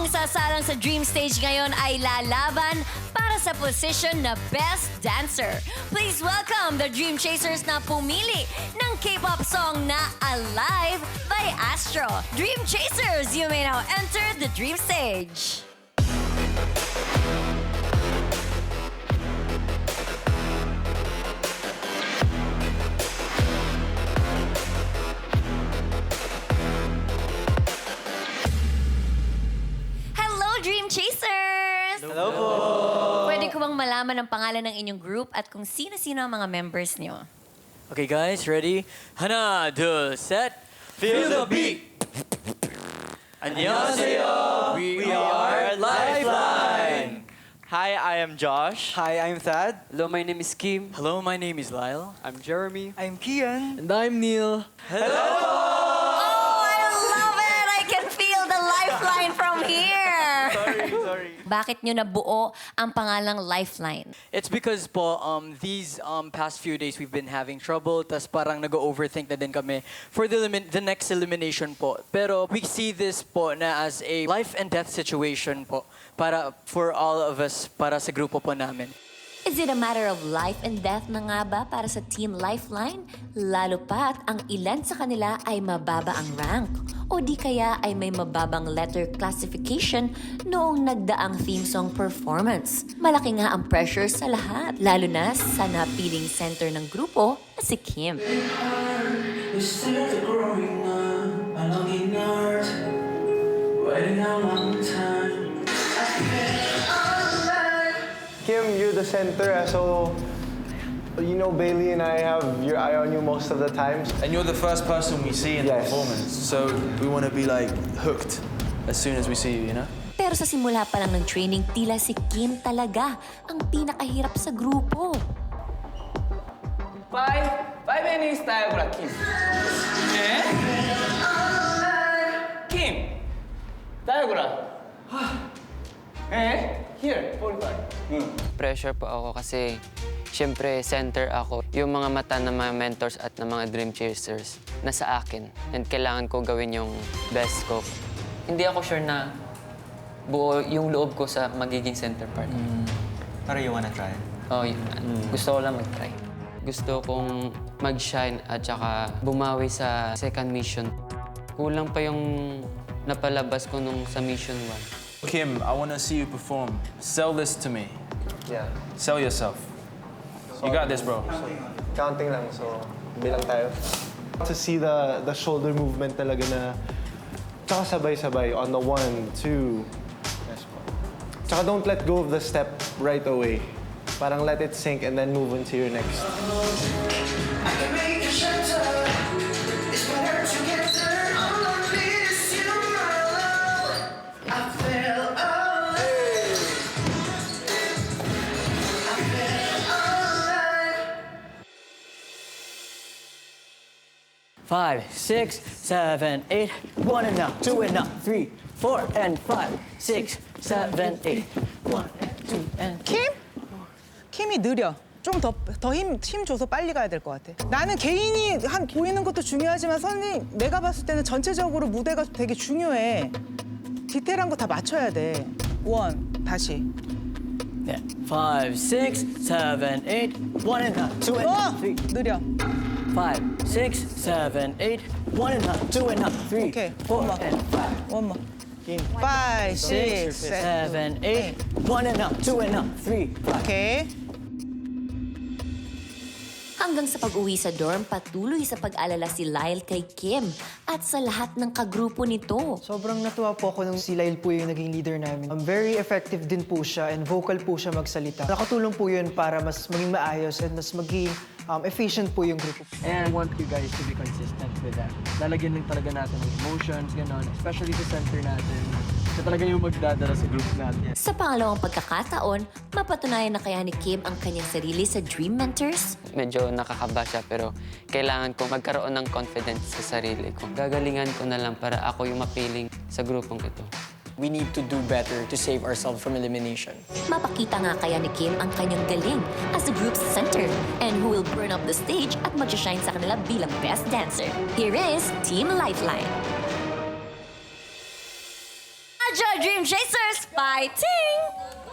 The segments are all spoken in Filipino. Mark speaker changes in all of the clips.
Speaker 1: Ang sasalang sa Dream Stage ngayon ay lalaban para sa position na Best Dancer. Please welcome the Dream Chasers na pumili ng K-pop song na Alive by Astro. Dream Chasers, you may now enter the Dream Stage. ang pangalan ng inyong group at kung sino-sino ang mga members niyo?
Speaker 2: Okay guys, ready? 하나, 둘, 셋. Feel the beat! 안녕하세요. We, are Lifeline.
Speaker 3: Hi, I am Josh.
Speaker 4: Hi, I'm Thad.
Speaker 5: Hello, my name is Kim.
Speaker 2: Hello, my name is Lyle.
Speaker 4: I'm Jeremy. I'm Kian.
Speaker 5: And I'm Neil.
Speaker 1: Oh, Bakit nyo nabuo ang pangalang Lifeline?
Speaker 2: It's because po, um, these um, past few days we've been having trouble, tas parang nag-overthink na din kami for the, elimin- the next elimination po. Pero we see this po na as a life and death situation po para for all of us, para sa grupo po namin.
Speaker 1: Is it a matter of life and death na nga ba para sa Team Lifeline? Lalo pat ang ilan sa kanila ay mababa ang rank o di kaya ay may mababang letter classification noong nagdaang theme song performance. Malaki nga ang pressure sa lahat, lalo na sa napiling center ng grupo na si Kim.
Speaker 6: Kim, you're the center, eh, so you know Bailey and I have your eye on you most of the time.
Speaker 7: And you're the first person we see in the
Speaker 6: Yes.
Speaker 7: performance, so we want to be like hooked as soon as we see you, you know?
Speaker 1: Pero sa simula pa lang ng training, tila si Kim talaga ang pinakahirap sa grupo.
Speaker 5: Five, five minutes tayo pala, Kim. Eh? Kim! Tayo pala. Eh? Here, 45.
Speaker 8: pressure po ako kasi syempre center ako. Yung mga mata ng mga mentors at ng mga dream chasers nasa akin. And kailangan ko gawin yung best ko. Hindi ako sure na buo yung loob ko sa magiging center part.
Speaker 3: Pero you wanna try?
Speaker 8: Oh, yun. Gusto ko lang mag-try. Gusto kong mag-shine at saka bumawi sa second mission. Kulang pa yung napalabas ko nung sa mission 1.
Speaker 7: Kim, I want to see you perform. Sell this to me.
Speaker 6: Yeah.
Speaker 7: Sell yourself. You got this, bro.
Speaker 6: Counting lang, so bilang tayo. To see the the shoulder movement talaga na tsaka sabay-sabay on the one, two. Yes po. Tsaka don't let go of the step right away. Parang let it sink and then move into your next.
Speaker 2: Five, six, seven, eight. One and up, two and up, three, four and five, six, seven, eight. One and two and
Speaker 9: 킴? 킴이 느려. 좀 더 더 힘 힘 줘서 빨리 가야 될 것 같아. 나는 개인이 한 보이는 것도 중요하지만 선생님 내가 봤을 때는 전체적으로 무대가 되게 중요해. 디테일한 거 다 맞춰야 돼. 원 다시.
Speaker 2: Yeah. Five, six, seven, eight. One and up, two and
Speaker 9: 어
Speaker 2: up, three,
Speaker 9: 느려.
Speaker 2: five, six, seven, eight. One and up, two and up, three,
Speaker 9: Okay,
Speaker 2: four
Speaker 9: more.
Speaker 2: and five.
Speaker 9: One more.
Speaker 2: Game.
Speaker 9: Five,
Speaker 2: six,
Speaker 9: Six,
Speaker 2: seven. seven, eight. One and up, two and up, three, five.
Speaker 9: Okay.
Speaker 1: Hanggang sa pag-uwi sa dorm, patuloy sa pag-alala si Lyle kay Kim at sa lahat ng kagrupo nito.
Speaker 10: Sobrang natuwa po ako nung si Lyle po yung naging leader namin. Um, very effective din po siya and vocal po siya magsalita. Nakatulong po yun para mas maging maayos and mas maging um, efficient po yung grupo.
Speaker 5: And I want you guys to be consistent with that. Lalagyan lang talaga natin ng emotions, gano'n. Especially sa center natin. Siya talaga yung magdadala sa group natin.
Speaker 1: Sa pangalawang pagkakataon, mapatunayan na kaya ni Kim ang kanyang sarili sa Dream Mentors?
Speaker 8: Medyo nakakaba siya pero kailangan ko magkaroon ng confidence sa sarili ko. Gagalingan ko na lang para ako yung mapiling sa grupong ito.
Speaker 2: We need to do better to save ourselves from elimination.
Speaker 1: Mapakita nga kaya ni Kim ang kanyang galing as the group's center and who will burn up the stage at mag-shine sa kanila bilang best dancer. Here is Team Lifeline. Adja Dream Shake!
Speaker 11: fighting!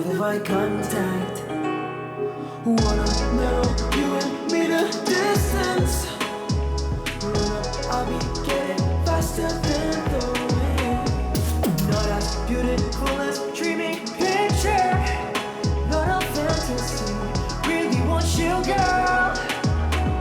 Speaker 12: Of eye contact. Wanna know you and me the distance. Run up, I'll be getting faster than the wind. Not as beautiful as dreaming picture. Not a fantasy. Really want you, girl.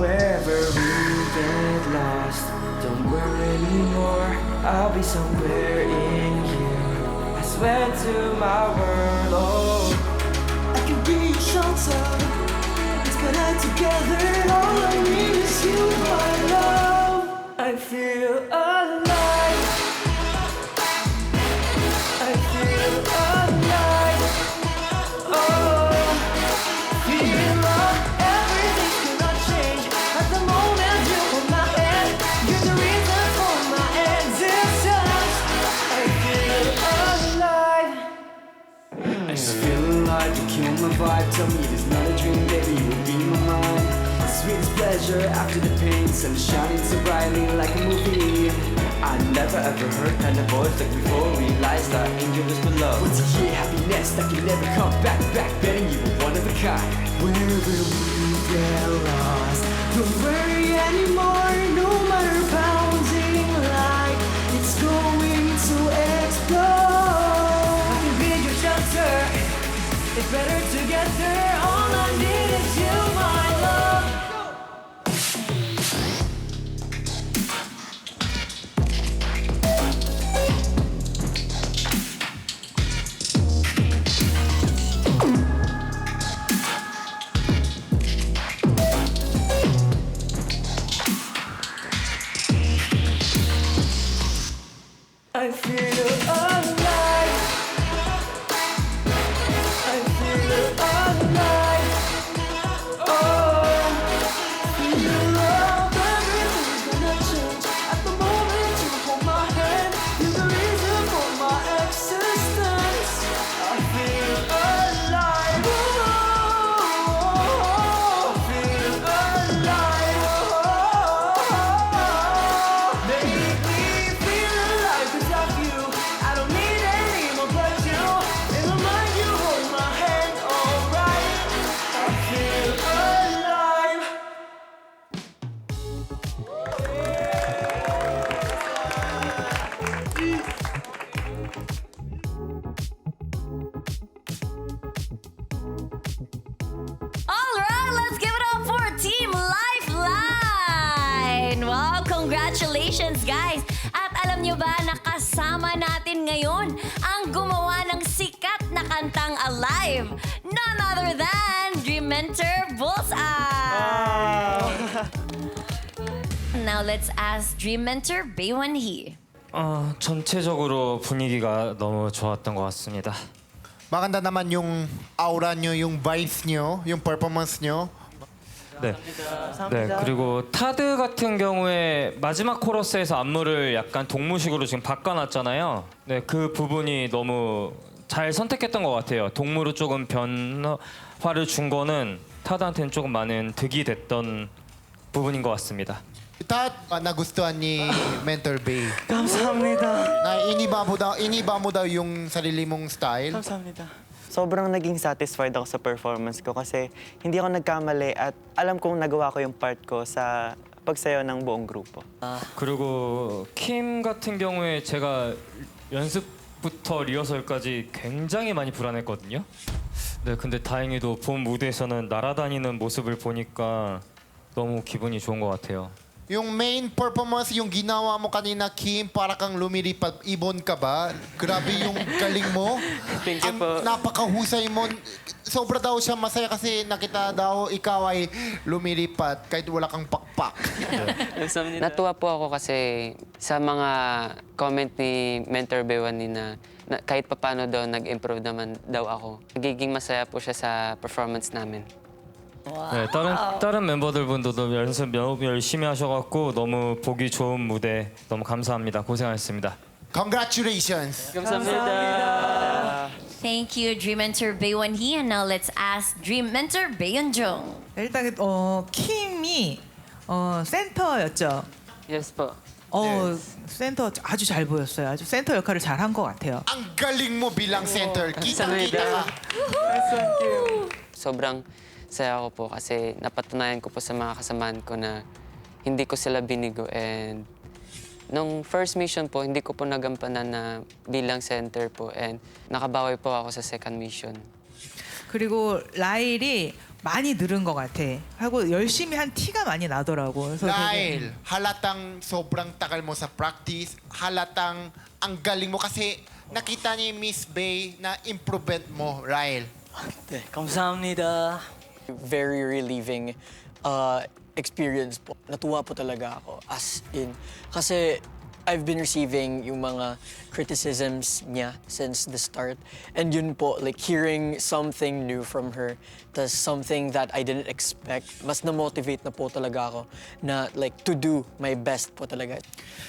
Speaker 12: Wherever we get lost, don't worry anymore. I'll be somewhere in here. I to my world, oh. I can be your shelter. Get out together. All I need is you, my love. I feel
Speaker 13: vibe Tell me it is not a dream, baby, you will be my mind. The sweetest pleasure after the pain Sun shining so brightly like a movie. I never ever heard kind of voice like before Realized our angel was below Once a year, happiness that can never come back Back betting you were one of a kind.
Speaker 12: Wherever we get lost, don't worry anymore. No matter pounding It's better together. All I need is you, my love. I feel alive.
Speaker 11: congratulations guys! At alam nyo ba na kasama natin ngayon ang gumawa ng sikat na kantang Alive? None other than Dream Mentor Bullseye! Now let's ask Dream Mentor Baywon Hee.
Speaker 14: 어, 전체적으로 분위기가 너무 좋았던 것 같습니다.
Speaker 15: Maganda naman yung aura nyo, yung vibes nyo, yung performance nyo.
Speaker 14: 네. 네, 그리고 타드 같은 경우에 마지막 코러스에서 안무를 약간 동무식으로 지금 바꿔놨잖아요. 네, 그 부분이 너무 잘 선택했던 것 같아요. 동무로 조금 변화를 준 거는 타드한테는 조금 많은 득이 됐던 부분인 것 같습니다.
Speaker 15: Tat, ah, nagustuhan ni Mentor Bay.
Speaker 16: 감사합니다.
Speaker 15: Na iniba mo daw, iniba mo daw yung sarili mong style.
Speaker 16: 감사합니다. Sobrang naging satisfied ako sa performance ko kasi hindi ako nagkamali at alam kong nagawa ko yung part ko sa pagsayo ng buong grupo.
Speaker 14: 그리고 킴 같은 경우에 제가 연습부터 리허설까지 굉장히 많이 불안했거든요. 네, 근데 다행히도 본 무대에서는 날아다니는 모습을 보니까 너무 기분이 좋은 것 같아요.
Speaker 15: Yung main performance, yung ginawa mo kanina, Kim, para kang lumilipad. Ibon ka ba? Grabe yung galing mo.
Speaker 16: Thank you
Speaker 15: Ang
Speaker 16: po.
Speaker 15: napakahusay mo. Sobra daw siya masaya kasi nakita daw ikaw ay lumilipad kahit wala kang pakpak.
Speaker 8: Natuwa po ako kasi sa mga comment ni Mentor Bewani na, na kahit papano daw nag-improve naman daw ako. Nagiging masaya po siya sa performance namin.
Speaker 14: 네, 다른 다른 멤버들 분들도 연습 너무 열심히 하셔갖고 너무 보기 좋은 무대 너무 감사합니다. 고생하셨습니다.
Speaker 15: Congratulations!
Speaker 11: Thank you, Dream Mentor Baewon Hee. And now let's ask Dream Mentor Baeun Jung.
Speaker 17: 일단 어 킴이 어 센터였죠.
Speaker 8: Yes po.
Speaker 17: 어 센터 아주 잘 보였어요. 아주 센터 역할을 잘 한 것 같아요.
Speaker 15: Ang galing mo bilang center. Kitang-kita ka.
Speaker 8: Sobrang saya ko po kasi napatunayan ko po sa mga kasamahan ko na hindi ko sila binigo and nung first mission po, hindi ko po nagampanan na bilang center po and nakabawi po ako sa second mission.
Speaker 17: 그리고 라일이 많이 늘은 것 같아. 하고 열심히 한 티가 많이 나더라고. 그래서 되게-
Speaker 15: Dahil halatang sobrang tagal mo sa practice, halatang ang galing mo kasi nakita ni Miss Bay na improvement mo, Ryle.
Speaker 2: 네, 감사합니다. Very relieving uh, experience po. Natuwa po talaga ako as in. Kasi I've been receiving yung mga criticisms niya since the start. And yun po, like hearing something new from her, tas something that I didn't expect, mas na-motivate na po talaga ako na like to do my best po talaga.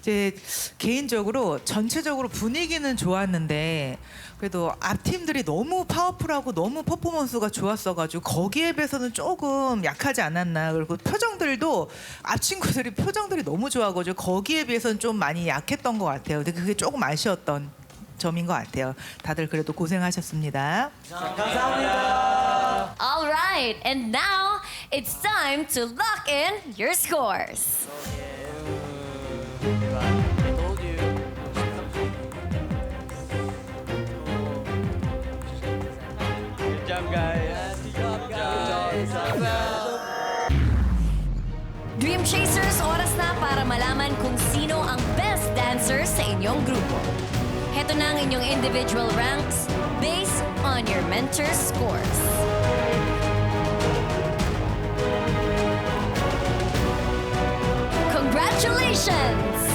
Speaker 17: 이제 개인적으로 전체적으로 분위기는 좋았는데 그래도 앞 팀들이 너무 파워풀하고 너무 퍼포먼스가 좋았어가지고 거기에 비해서는 조금 약하지 않았나 그리고 표정들도 앞 친구들이 표정들이 너무 좋아가지고 거기에 비해서는 좀 많이 약했던 것 같아요. 근데 그게 조금 아쉬웠던 점인 것 같아요. 다들 그래도 고생하셨습니다.
Speaker 11: All right, and now it's time to lock in your scores.
Speaker 2: Job, guys. Good job, guys.
Speaker 11: Dream Chasers, oras na para malaman kung sino ang best dancer sa inyong grupo. Heto na ang inyong individual ranks based on your mentor's scores. Congratulations!